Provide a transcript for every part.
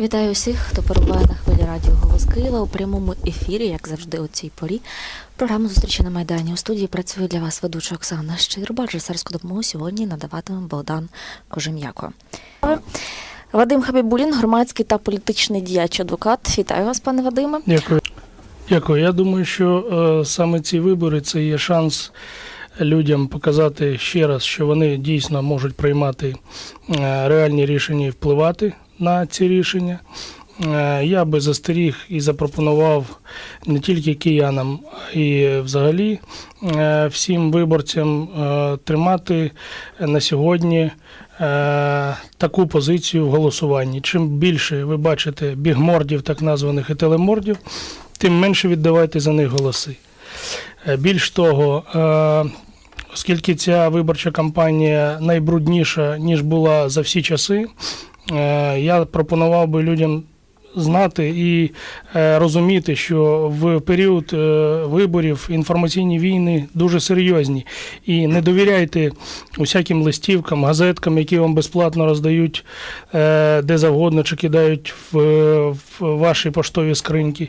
Вітаю усіх, хто перебуває на хвилі радіо Голос Києва у прямому ефірі, як завжди, у цій порі. Програму зустрічі на Майдані. У студії працює для вас ведуча Оксана Щирба. Режисерську допомогу сьогодні надаватиме Богдан Кожем'яко. Вадим Хабібулін, громадський та політичний діяч адвокат. Вітаю вас, пане Вадиме. Дякую. Дякую. Я думаю, що е, саме ці вибори це є шанс людям показати ще раз, що вони дійсно можуть приймати е, реальні рішення і впливати на ці рішення. Е, Я би застеріг і запропонував не тільки киянам, а й взагалі е, всім виборцям е, тримати на сьогодні таку позицію в голосуванні. Чим більше ви бачите бігмордів, так названих і телемордів, тим менше віддавайте за них голоси. Більш того, оскільки ця виборча кампанія найбрудніша, ніж була за всі часи, я пропонував би людям знати і е, розуміти, що в період е, виборів інформаційні війни дуже серйозні. І не довіряйте усяким листівкам, газеткам, які вам безплатно роздають е, де завгодно чи кидають в, ваші поштові скриньки.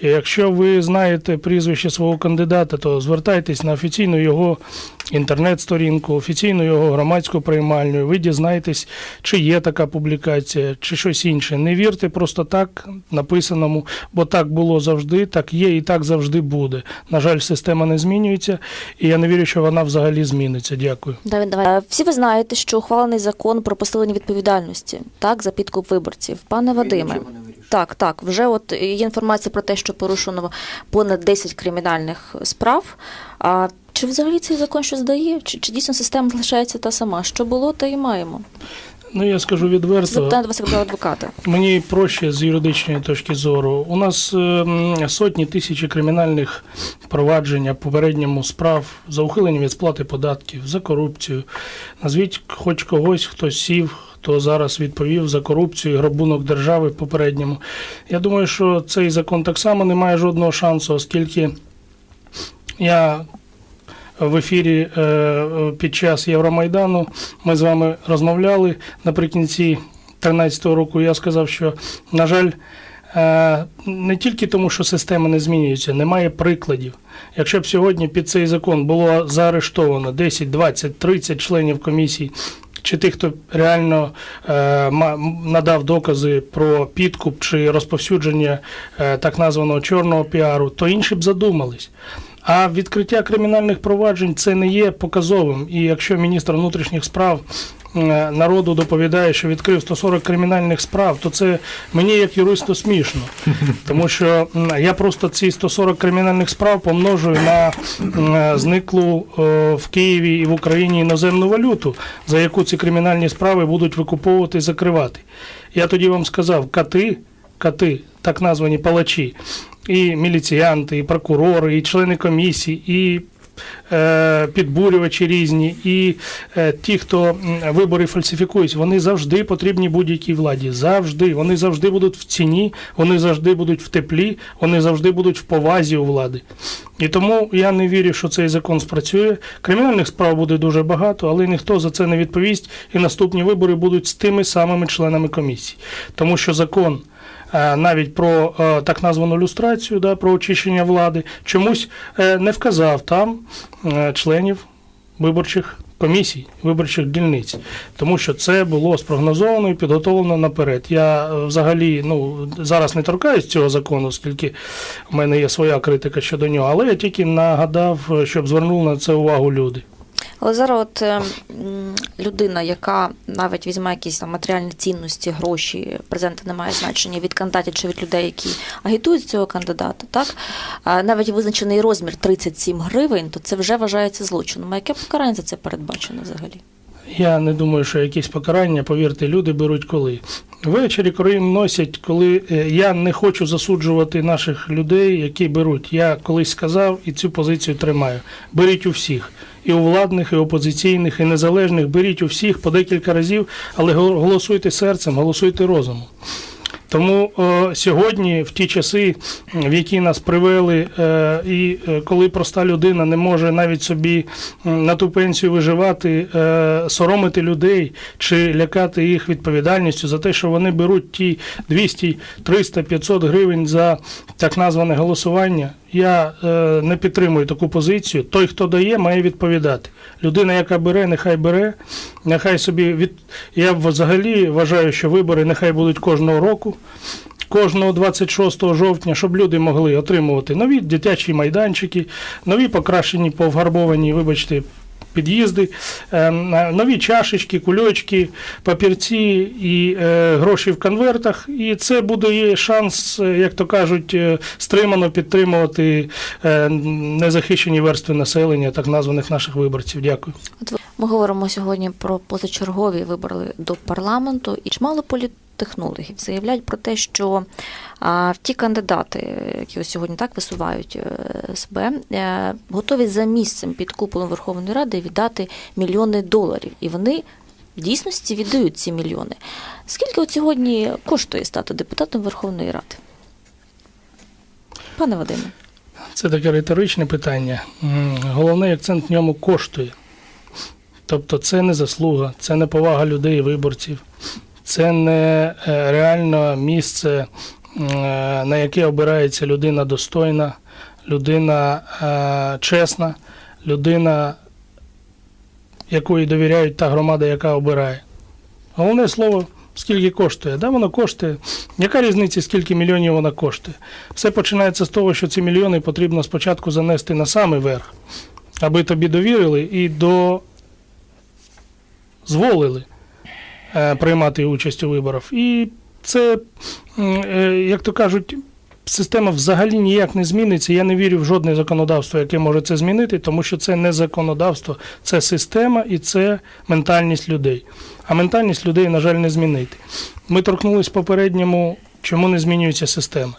І якщо ви знаєте прізвище свого кандидата, то звертайтесь на офіційну його інтернет-сторінку, офіційну його громадську приймальню. Ви дізнаєтесь, чи є така публікація, чи щось інше. Не вірте просто так написаному, бо так було завжди, так є і так завжди буде. На жаль, система не змінюється, і я не вірю, що вона взагалі зміниться. Дякую. Давай. Е, Всі ви знаєте, що ухвалений закон про посилення відповідальності так за підкуп виборців. Пане Вадиме, так, так, вже от є інформація про те, що порушено понад 10 кримінальних справ. А чи взагалі цей закон щось дає? Чи, чи дійсно система залишається та сама? Що було, те і маємо. Ну я скажу відверто. Запитання до вас як до адвоката. Мені проще з юридичної точки зору. У нас ем, сотні тисячі кримінальних проваджень по попередньому справ за ухилення від сплати податків, за корупцію. Назвіть хоч когось, хто сів, хто зараз відповів за корупцію і грабунок держави в попередньому. Я думаю, що цей закон так само не має жодного шансу, оскільки я в ефірі е, під час Євромайдану ми з вами розмовляли наприкінці 2013 року. Я сказав, що, на жаль, е, не тільки тому, що система не змінюється, немає прикладів. Якщо б сьогодні під цей закон було заарештовано 10, 20, 30 членів комісії. Чи тих, хто реально е, надав докази про підкуп чи розповсюдження е, так названого чорного піару, то інші б задумались. А відкриття кримінальних проваджень це не є показовим. І якщо міністр внутрішніх справ е, народу доповідає, що відкрив 140 кримінальних справ, то це мені як юристу смішно. Тому що я просто ці 140 кримінальних справ помножую на е, зниклу е, в Києві і в Україні іноземну валюту, за яку ці кримінальні справи будуть викуповувати і закривати. Я тоді вам сказав, кати, кати, так названі палачі, і міліціянти, і прокурори, і члени комісій, і е, підбурювачі різні, і е, ті, хто вибори фальсифікують, вони завжди потрібні будь-якій владі. Завжди. Вони завжди будуть в ціні, вони завжди будуть в теплі, вони завжди будуть в повазі у влади. І тому я не вірю, що цей закон спрацює. Кримінальних справ буде дуже багато, але ніхто за це не відповість. І наступні вибори будуть з тими самими членами комісії. Тому що закон навіть про е, так названу люстрацію, да, про очищення влади, чомусь е, не вказав там е, членів виборчих комісій, виборчих дільниць, тому що це було спрогнозовано і підготовлено наперед. Я е, взагалі ну, зараз не торкаюсь цього закону, оскільки в мене є своя критика щодо нього, але я тільки нагадав, е, щоб звернули на це увагу люди. Але зараз от е, людина, яка навіть візьме якісь там матеріальні цінності, гроші, презенти не має значення від кандидатів чи від людей, які агітують цього кандидата, так навіть визначений розмір 37 гривень, то це вже вважається злочином. А яке покарання за це передбачено взагалі? Я не думаю, що якісь покарання, повірте, люди беруть коли. Ввечері, Крим носять, коли е, я не хочу засуджувати наших людей, які беруть. Я колись сказав і цю позицію тримаю. Беріть у всіх. І у владних, і опозиційних, і незалежних, беріть у всіх по декілька разів, але гол- голосуйте серцем, голосуйте розумом. Тому е, сьогодні, в ті часи, в які нас привели, е, і е, коли проста людина не може навіть собі на ту пенсію виживати, е, соромити людей чи лякати їх відповідальністю за те, що вони беруть ті 200, 300, 500 гривень за так назване голосування. Я е, не підтримую таку позицію. Той, хто дає, має відповідати. Людина, яка бере, нехай бере, нехай собі від. Я взагалі вважаю, що вибори нехай будуть кожного року, кожного 26 жовтня, щоб люди могли отримувати нові дитячі майданчики, нові покращені повгарбовані, вибачте. Під'їзди, е, нові чашечки, кульочки, папірці і е, гроші в конвертах. І це буде шанс, е, як то кажуть, стримано підтримувати незахищені верстви населення, так названих наших виборців. Дякую. Ми говоримо сьогодні про позачергові вибори до парламенту, і чимало політтехнологів заявляють про те, що ті кандидати, які ось сьогодні так висувають себе, е, готові за місцем під куполом Верховної Ради віддати мільйони доларів, і вони. В дійсності віддають ці мільйони. Скільки от сьогодні коштує стати депутатом Верховної Ради? Пане Вадиме. Це таке риторичне питання. Головний акцент в ньому коштує. Тобто це не заслуга, це не повага людей виборців, це не е, реально місце, е, на яке обирається людина достойна, людина е, чесна, людина, якої довіряють та громада, яка обирає. Головне слово, скільки коштує. Да, воно коштує. Яка різниця, скільки мільйонів вона коштує? Все починається з того, що ці мільйони потрібно спочатку занести на самий верх, аби тобі довірили і дозволили приймати участь у виборах. І це, е, як то кажуть, система взагалі ніяк не зміниться. Я не вірю в жодне законодавство, яке може це змінити, тому що це не законодавство, це система і це ментальність людей. А ментальність людей, на жаль, не змінити. Ми торкнулись попередньому, чому не змінюється система.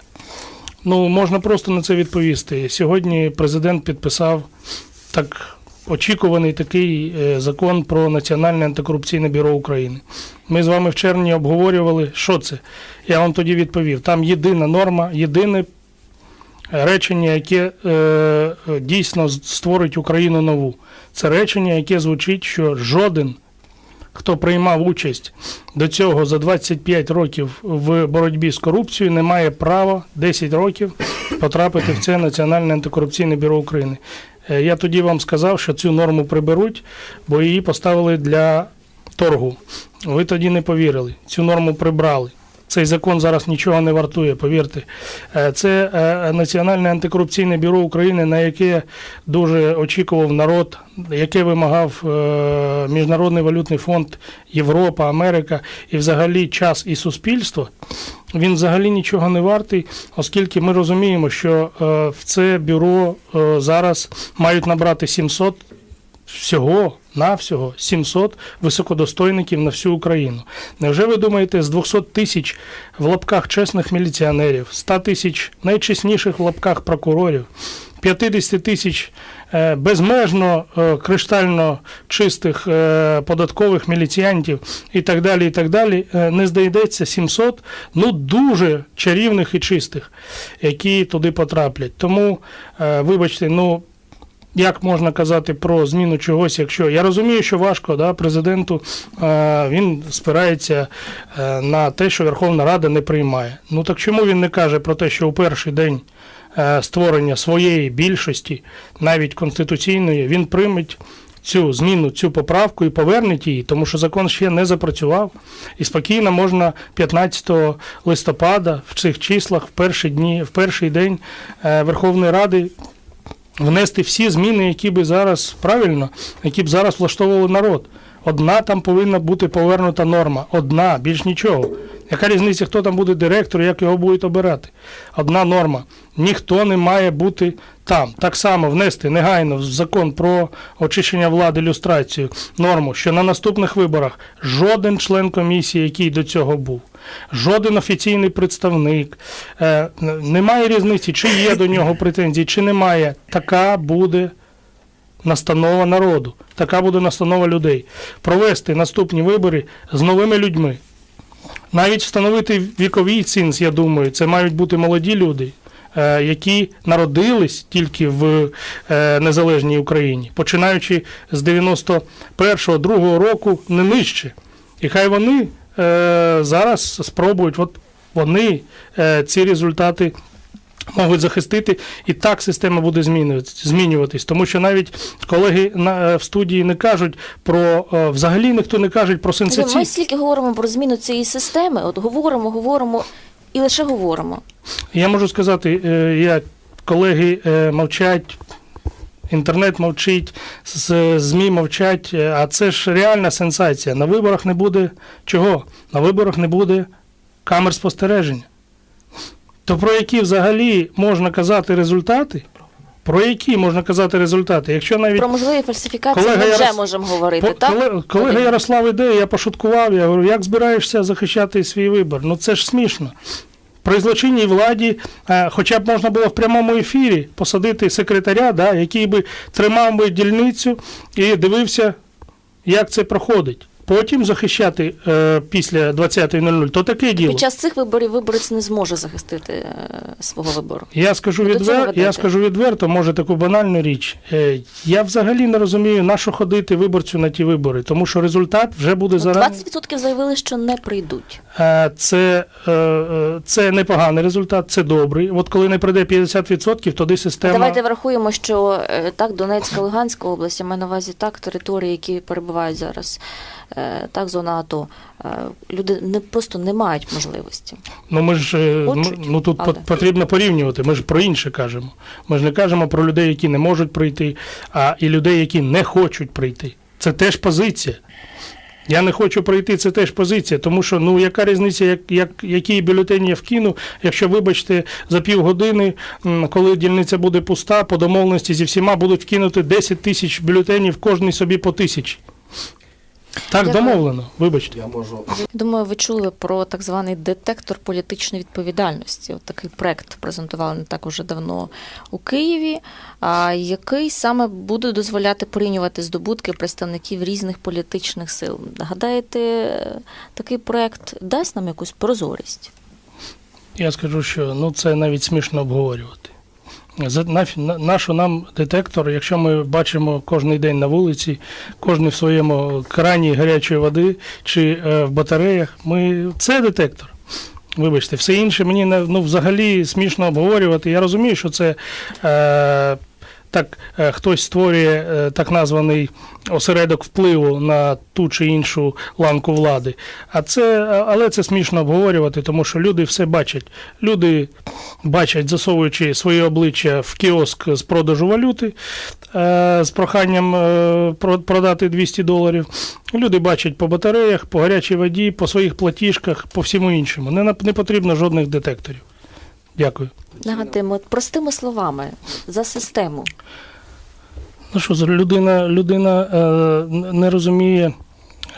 Ну, можна просто на це відповісти. Сьогодні президент підписав так очікуваний такий е, закон про Національне антикорупційне бюро України. Ми з вами в червні обговорювали, що це. Я вам тоді відповів. Там єдина норма, єдине речення, яке е, е, дійсно створить Україну нову. Це речення, яке звучить, що жоден, хто приймав участь до цього за 25 років в боротьбі з корупцією, не має права 10 років потрапити в це Національне антикорупційне бюро України. Е, Я тоді вам сказав, що цю норму приберуть, бо її поставили для торгу. Ви тоді не повірили. Цю норму прибрали. Цей закон зараз нічого не вартує, повірте. Е, Це е, Національне антикорупційне бюро України, на яке дуже очікував народ, яке вимагав е, Міжнародний валютний фонд, Європа, Америка і взагалі час і суспільство. Він взагалі нічого не вартий, оскільки ми розуміємо, що в це бюро зараз мають набрати 700 всього навсього 700 високодостойників на всю Україну. Невже ви думаєте, з 200 тисяч в лапках чесних міліціонерів, 100 тисяч найчесніших в лапках прокурорів, 50 тисяч е, безмежно е, криштально чистих е, податкових міліціянтів і так далі, і так далі, не знайдеться 700 ну дуже чарівних і чистих, які туди потраплять. Тому, вибачте, ну як можна казати про зміну чогось, якщо я розумію, що важко да, президенту він спирається е, на те, що Верховна Рада не приймає. Ну так чому він не каже про те, що у перший день е, створення своєї більшості, навіть конституційної, він прийме цю зміну, цю поправку і поверне її, тому що закон ще не запрацював. І спокійно можна 15 листопада в цих числах, в перші дні, в перший день е, Верховної Ради внести всі зміни, які би зараз правильно, які б зараз влаштовували народ. Одна там повинна бути повернута норма. Одна, більш нічого. Яка різниця, хто там буде директор, як його будуть обирати? Одна норма. Ніхто не має бути там. Так само внести негайно в закон про очищення влади люстрацію норму, що на наступних виборах жоден член комісії, який до цього був, жоден офіційний представник, е, немає різниці, чи є до нього претензії, чи немає. Така буде настанова народу, така буде настанова людей. Провести наступні вибори з новими людьми. Навіть встановити віковий цінз, я думаю, це мають бути молоді люди, е, які народились тільки в е, незалежній Україні, починаючи з 91-го, 2-го року, не нижче. І хай вони е, зараз спробують, от вони ці результати можуть захистити, і так система буде змінюватись. Тому що навіть колеги на, е, в студії не кажуть про е, взагалі ніхто не каже про Ми сенсаційні. стільки говоримо про зміну цієї системи, от говоримо, говоримо і лише говоримо. Я можу сказати, е, як колеги мовчать. Інтернет мовчить, ЗМІ мовчать, а це ж реальна сенсація. На виборах не буде чого? На виборах не буде камер спостереження. То про які взагалі можна казати результати? Про які можна казати результати? Якщо навіть Про можливі фальсифікації Колега ми вже Ярос- можемо говорити, По- так? Колега, колега Ярослав іде, я пошуткував, я говорю, як збираєшся захищати свій вибір? Ну це ж смішно. При злочинній владі, е, хоча б можна було в прямому ефірі посадити секретаря, да, який би тримав би дільницю і дивився, як це проходить. Потім захищати е, після 20.00, то таке діло. Під час цих виборів виборець не зможе захистити е, свого вибору. Я скажу, Ви відвер... я скажу відверто, може таку банальну річ. Е, Я взагалі не розумію, на що ходити виборцю на ті вибори, тому що результат вже буде Ну, зарані. 20% заявили, що не прийдуть. Е, Це, е, е, це непоганий результат, це добрий. От коли не прийде 50%, тоді система. Давайте врахуємо, що е, так Донецька, Луганська область, я маю на увазі так, території, які перебувають зараз, так, зона АТО. е, Люди не просто не мають можливості. Ну ми ж е, Хочуть, ну, ну тут але- потрібно порівнювати. Ми ж про інше кажемо. Ми ж не кажемо про людей, які не можуть прийти, а і людей, які не хочуть прийти. Це теж позиція. Я не хочу прийти, це теж позиція, тому що ну яка різниця, як, як, який бюлетень я вкину, якщо, вибачте, за півгодини, коли дільниця буде пуста, по домовленості зі всіма будуть вкинути 10 тисяч бюлетенів, кожний собі по тисячі. Так Я- домовлено, вибачте. Я можу Думаю, ви чули про так званий детектор політичної відповідальності. От такий проект презентували не так уже давно у Києві, а який саме буде дозволяти порівнювати здобутки представників різних політичних сил. Гадаєте, такий проект дасть нам якусь прозорість? Я скажу, що ну це навіть смішно обговорювати. Нафі- нам детектор, якщо ми бачимо кожен день на вулиці, кожен в своєму крані гарячої води чи е, в батареях, ми це детектор. Вибачте, все інше мені ну, взагалі смішно обговорювати. Я розумію, що це е, так е, хтось створює е, так названий осередок впливу на ту чи іншу ланку влади. А це, але це смішно обговорювати, тому що люди все бачать. Люди бачать, засовуючи своє обличчя в кіоск з продажу валюти е, з проханням продати 200 доларів. Люди бачать по батареях, по гарячій воді, по своїх платіжках, по всьому іншому. Не, не потрібно жодних детекторів. Дякую. Нагадуємо, простими словами, за систему. Ну що, людина, людина е, не розуміє,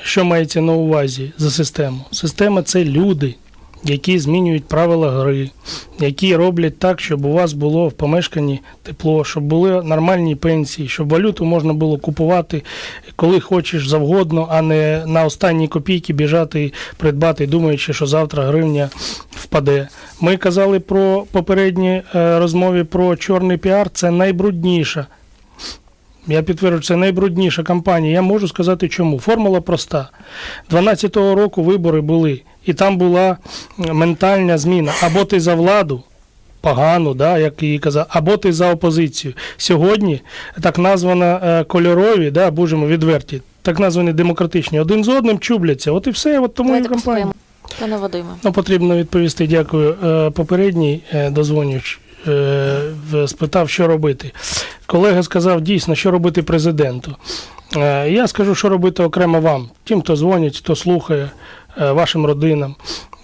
що мається на увазі за систему. Система це люди, які змінюють правила гри, які роблять так, щоб у вас було в помешканні тепло, щоб були нормальні пенсії, щоб валюту можна було купувати коли хочеш завгодно, а не на останні копійки біжати і придбати, думаючи, що завтра гривня впаде. Ми казали про попередні е, розмові про чорний піар. Це найбрудніша я підтверджую, це найбрудніша кампанія. Я можу сказати чому. Формула проста. 12-го року вибори були, і там була ментальна зміна. Або ти за владу, погано, да, як її казав, або ти за опозицію. Сьогодні так названа е, кольорові, да, будемо відверті, так названі демократичні, один з одним чубляться. От і все, от тому Давайте і компанія. Пане Вадиме. Ну, потрібно відповісти, дякую. Е, Попередній е, дозвонювач е, в- спитав, що робити. Колега сказав дійсно, що робити президенту. Е, Я скажу, що робити окремо вам, тим, хто дзвонить, хто слухає, е, вашим родинам.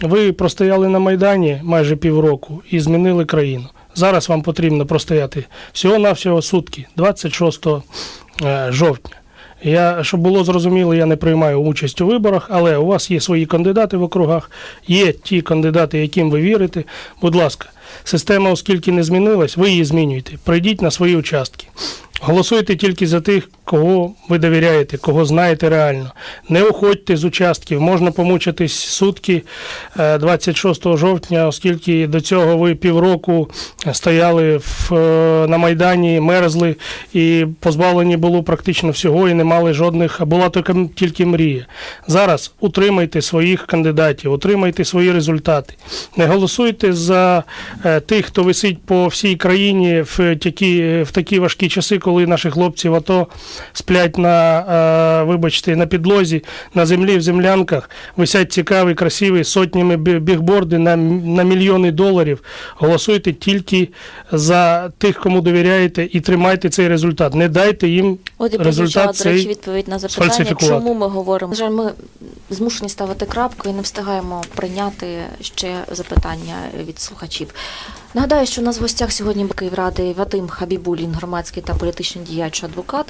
Ви простояли на Майдані майже півроку і змінили країну. Зараз вам потрібно простояти всього-навсього сутки, 26 е, жовтня. Я, щоб було зрозуміло, я не приймаю участь у виборах, але у вас є свої кандидати в округах, є ті кандидати, яким ви вірите. Будь ласка, система, оскільки не змінилась, ви її змінюєте. Прийдіть на свої участки. Голосуйте тільки за тих, кого ви довіряєте, кого знаєте реально. Не уходьте з участків, можна помучитись сутки е, 26 жовтня, оскільки до цього ви півроку стояли в, е, на Майдані, мерзли і позбавлені було практично всього і не мали жодних, була тільки, мрія. Зараз утримайте своїх кандидатів, утримайте свої результати. Не голосуйте за е, тих, хто висить по всій країні в такі, в такі важкі часи, коли наші хлопці в АТО сплять на, е, вибачте, на підлозі, на землі, в землянках, висять цікаві, красиві сотнями бігборди на, на мільйони доларів. Голосуйте тільки за тих, кому довіряєте, і тримайте цей результат. Не дайте їм От і результат прозвучала, до речі, відповідь на запитання, чому ми говоримо. Жаль, ми змушені ставити крапку і не встигаємо прийняти ще запитання від слухачів. Нагадаю, що у нас в гостях сьогодні Київради Вадим Хабібулін, громадський та політичний діяч адвокат.